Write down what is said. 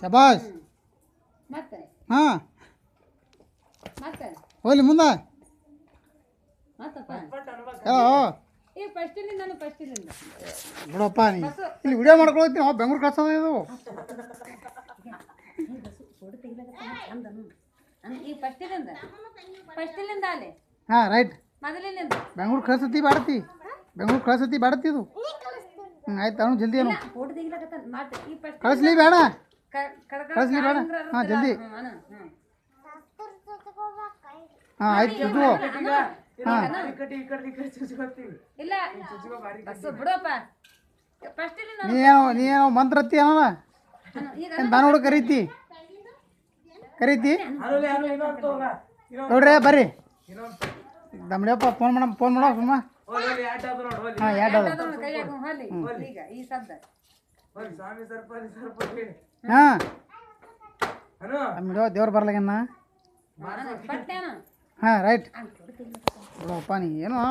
ಶಬಾಸ್ ಹಾ ಮತ್ತೆ? ಹಾಂ. ಮತ್ತೆ? ಹೋಗ್ಲಿ ಮುಂದೆ. ಬಿಡಪ್ಪ ನೀ ಇಲ್ಲಿ ವಿಡಿಯೋ ಮಾಡ್ಕೊಳತ್ತೀನಿ ನಾವು ಬೆಂಗ್ಳೂರು ಕಳ್ಸೋದು ಇದು? ಹಾ ರೈಟ್ ಬೆಂಗ್ಳೂರು ಕಳ್ಸತಿ ಬಾಡತಿ. ಬೆಂಗ್ಳೂರು ಕಳ್ಸತಿ ಬಾಡತಿ ಇದು. ಹ್ಞೂ ಆಯ್ತು ಅವನು ಜಲ್ದಿ ಏನು? ಫೋಟೋ ಈ ಫಸ್ಟ್ ಕಳಿಸ್ಲಿ ಬೇಡ. ಕಡಕ ಕಳಿಸ್ಲಿ ಬೇಡ. ಹಾಂ ಜಲ್ದಿ. ಹಾಂ ಆಯ್ತು ಇದು ಇಲ್ಲ ಬಸ್ಸು ಬಿಡಪ್ಪ. ಫಸ್ಟಿನಿಂದ ನೀ ಏನೋ ನೀ ಏನೋ ಮಂತ್ರ ಹತ್ತಿ ಅಣ್ಣ ಈಗ ಏನು ನಾನು ಹುಡುಗ ಕರೀತಿ? ಕರೀತಿ? ನೋಡ್ರಿ ಬರ್ರಿ. ದಮ್ಡಿಯಪ್ಪ ಫೋನ್ ಮಾಡ ಫೋನ್ ಮಾಡೋ ಸುಮ್ಮ ದೇವ್ರು ಬರ್ಲಾಗನ್ನ ಪಟ್ನೇನ ಹಾಂ ರೈಟ್. ಬಿಡಪ್ಪ ನೀ ಏನೋ